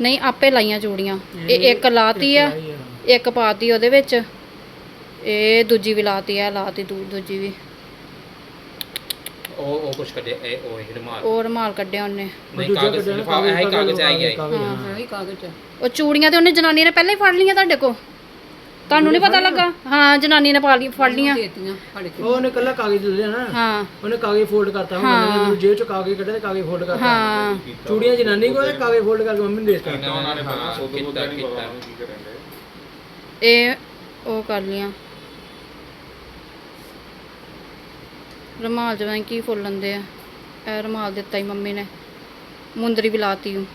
ਨਹੀਂ ਆਪੇ ਲਾਈਆਂ ਚੂੜੀਆਂ ਇਹ ਇੱਕ ਲਾਤੀ ਆ ਇੱਕ ਪਾਤੀ ਉਹਦੇ ਵਿੱਚ। ਇਹ ਦੂਜੀ ਵੀ ਲਾਤੀ ਆ ਲਾਤੀ ਦੂ- ਦੂਜੀ ਵੀ। ਉਹ ਉਹ ਕੁਛ ਕੱਢਿਆ ਇਹ ਉਹ ਇਹ ਰੁਮਾਲ ਉਹ ਰੁਮਾਲ ਕੱਢਿਆ ਉਹਨੇ। ਨਹੀਂ ਕਾਗਜ਼ ਲਿਫਾਫਾ ਇਹ ਕਾਗਜ਼ ਆਈ ਗਿਆ ਹਾਂ। ਹੀ ਕਾਗਜ਼ ਉਹ ਚੂੜੀਆਂ ਤੇ ਉਹਨੇ ਜਨਾਨੀ ਨੇ ਪਹਿਲਾਂ ਹੀ ਫੜ ਲਈਆਂ ਤੁਹਾਡੇ ਕੋ ਤੁਹਾਨੂੰ ਨਹੀਂ ਪਤਾ ਲੱਗਾ? ਹਾਂ ਜਨਾਨੀ ਨੇ ਪਾ ਲਈ ਫੜ ਲਈਆਂ ਦੇਤੀਆਂ ਫੜ ਕੇ। ਉਹਨੇ ਕੱਲਾ ਕਾਗਜ਼ ਲੈ ਲਿਆ ਨਾ। ਹਾਂ। ਉਹਨੇ ਕਾਗਜ਼ ਫੋਲਡ ਕਰਤਾ ਹੁਣ ਜੇਬ ਚੋਂ ਕਾਗਜ਼ ਕੱਢੇ ਤੇ ਕਾਗਜ਼ ਫੋਲਡ ਕਰਤਾ। ਹਾਂ। ਚੂੜੀਆਂ ਜਨਾਨੀ ਕੋਲ ਤੇ ਕਾਗਜ਼ ਫੋਲਡ ਕਰਕੇ ਮੰਮੀ ਨੂੰ ਦੇ ਦਿੱਤਾ। ਉਹਨਾਂ ਨੇ ਹਾਂ ਕੀਤਾ? ਕੀਤਾ? ਇਹ ਉਹ ਕਰ ਲੀਆਂ। ਰਮਾਲ ਜਿਵੇਂ ਕੀ ਫੁੱਲ ਲੰਦੇ ਆ। ਇਹ ਰਮਾਲ ਦਿੱਤਾ ਹੀ ਮੰਮੀ ਨੇ। ਮੁੰਦਰੀ ਵੀ ਲਾਤੀ ਹੂੰ।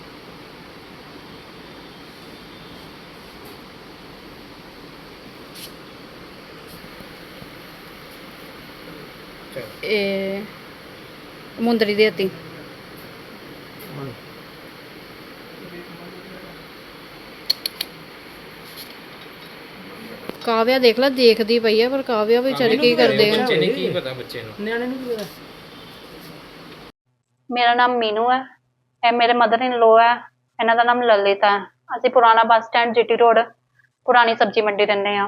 ਇਹ ਮੁੰਦਰੀ ਦੇਤੀ ਕਾਵਿਆ ਦੇਖ ਲੈ ਦੇਖਦੀ ਪਈ ਆ ਪਰ ਕਾਵਿਆ ਵੀ ਵਿਚਾਰੀ ਕੀ ਕਰਦੇ ਆ। ਬੱਚੇ ਨੇ ਕੀ ਪਤਾ ਬੱਚੇ ਨੂੰ। ਨਿਆਣੇ ਨੂੰ ਕੀ ਪਤਾ? ਮੇਰਾ ਨਾਮ ਮੀਨੂ ਹੈ ਇਹ ਮੇਰੇ ਮਦਰ ਇਨ ਲੋ ਹੈ ਇਹਨਾਂ ਦਾ ਨਾਮ ਲਲਿਤ ਹੈ ਅਸੀਂ ਪੁਰਾਣਾ ਬੱਸ ਸਟੈਂਡ ਜੀਟੀ ਰੋਡ ਪੁਰਾਣੀ ਸਬਜ਼ੀ ਮੰਡੀ ਰਹਿੰਦੇ ਆ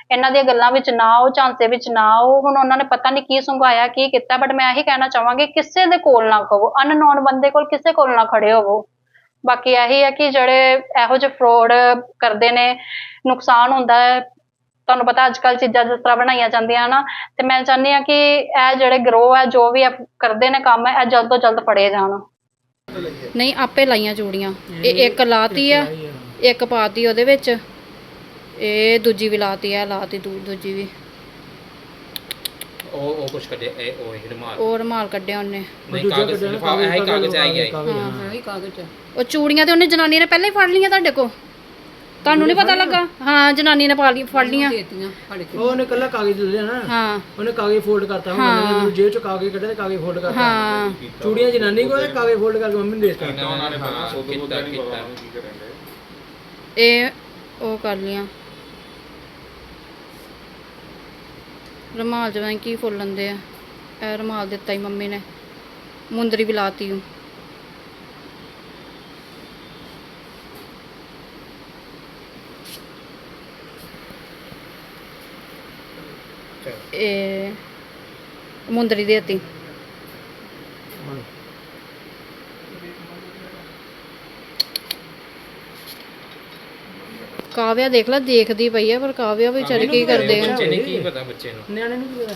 ਇਹਨਾਂ ਦੀਆਂ ਗੱਲਾਂ ਵਿੱਚ ਨਾ ਆਓ ਝਾਂਸੇ ਵਿੱਚ ਨਾ ਆਓ। ਹੁਣ ਉਹਨਾਂ ਨੇ ਪਤਾ ਨਹੀਂ ਕੀ ਸੰਘਾਇਆ ਕੀ ਕੀਤਾ ਬਟ ਮੈਂ ਇਹੀ ਕਹਿਣਾ ਚਾਹਾਂਗੀ ਕਿਸੇ ਦੇ ਕੋਲ ਨਾ ਕਹੋ। ਅਨਨੋਨ ਬੰਦੇ ਕੋਲ ਕਿਸੇ ਕੋਲ ਨਾ ਖੜੇ ਹੋਵੋ। ਬਾਕੀ ਇਹੀ ਹੈ ਕਿ ਜਿਹੜੇ ਇਹੋ ਜਿਹੇ ਫਰੋਡ ਕਰਦੇ ਨੇ ਨੁਕਸਾਨ ਹੁੰਦਾ ਹੈ ਤੁਹਾਨੂੰ ਪਤਾ ਅੱਜ ਕੱਲ ਚੀਜ਼ਾਂ ਜਿਸ ਤਰ੍ਹਾਂ ਬਣਾਈਆਂ ਜਾਂਦੀਆਂ ਨਾ ਤੇ ਮੈਂ ਚਾਹੁੰਦੀ ਹਾਂ ਕਿ ਇਹ ਜਿਹੜੇ ਗਰੋਹ ਹੈ ਜੋ ਵੀ ਇਹ ਕਰਦੇ ਨੇ ਕੰਮ ਹੈ ਇਹ ਜਲਦ ਤੋਂ ਜਲਦ ਫੜੇ ਜਾਣ। ਨਹੀਂ ਆਪੇ ਲਾਈਆਂ ਚੂੜੀਆਂ ਇਹ ਇੱਕ ਲਾਤੀ ਆ। ਇੱਕ ਪਾਤੀ ਉਹਦੇ ਵਿੱਚ। ਇਹ ਦੂਜੀ ਵੀ ਲਾਤੀ ਆ ਲਾਤੀ ਦੂ- ਦੂਜੀ ਵੀ। ਉਹ ਉਹ ਕੁਛ ਕੱਢਿਆ ਇਹ ਉਹ ਇਹ ਰੁਮਾਲ। ਉਹ ਰੁਮਾਲ ਕੱਢਿਆ ਉਹਨੇ। ਨਹੀਂ ਕਾਗਜ਼ ਲਿਫਾਫਾ ਇਹ ਕਾਗਜ਼ ਆਈ ਗਿਆ ਹਾਂ ਹੀ। ਕਾਗਜ਼ ਉਹ ਚੂੜੀਆਂ ਤੇ ਉਹਨੇ ਜਨਾਨੀ ਨੇ ਪਹਿਲਾਂ ਹੀ ਫੜ ਲਈਆਂ ਤੁਹਾਡੇ ਕੋ ਤੁਹਾਨੂੰ ਨਹੀਂ ਪਤਾ ਲੱਗਾ? ਹਾਂ ਜਨਾਨੀ ਨੇ ਪਾ ਲਈ ਫੜ ਲਈਆਂ। ਦੇਤੀਆਂ ਫੜ ਕੇ। ਉਹਨੇ ਕੱਲਾ ਕਾਗਜ਼ ਲੈ ਲਿਆ ਨਾ। ਹਾਂ। ਉਹਨੇ ਕਾਗਜ਼ ਫੋਲਡ ਕਰਤਾ ਹੁਣ ਉਹਨੇ ਜੇਬ ਚੋਂ ਕਾਗਜ਼ ਕੱਢੇ ਤੇ ਕਾਗਜ਼ ਫੋਲਡ ਕਰਤਾ। ਹਾਂ। ਚੂੜੀਆਂ ਜਨਾਨੀ ਕੋਲ ਤੇ ਕਾਗਜ਼ ਫੋਲਡ ਕਰਕੇ ਮੰਮੀ ਨੂੰ ਦੇ ਦਿੱਤਾ। ਉਹਨਾਂ ਨੇ ਹਾਂ ਕੀਤਾ ਕੀਤਾ ਇਹ ਉਹ ਕਰ ਲੀਆਂ ਰਮਾਲ ਜਿਵੇਂ ਕੀ ਫੁੱਲ ਲੰਦੇ ਆ। ਇਹ ਰਮਾਲ ਦਿੱਤਾ ਹੀ ਮੰਮੀ ਨੇ। ਮੁੰਦਰੀ ਵੀ ਲਾਤੀ ਹੂੰ। ਇਹ ਮੁੰਦਰੀ ਦੇਤੀ। ਕਾਵਿਆ ਦੇਖ ਲੈ ਦੇਖਦੀ ਪਈ ਆ ਪਰ ਕਾਵਿਆ ਵੀ ਵਿਚਾਰੀ ਕੀ ਕਰਦੇ ਆ? ਬੱਚੇ ਨੇ ਕੀ ਪਤਾ ਬੱਚੇ ਨੂੰ। ਨਿਆਣੇ ਨੂੰ ਕੀ ਪਤਾ?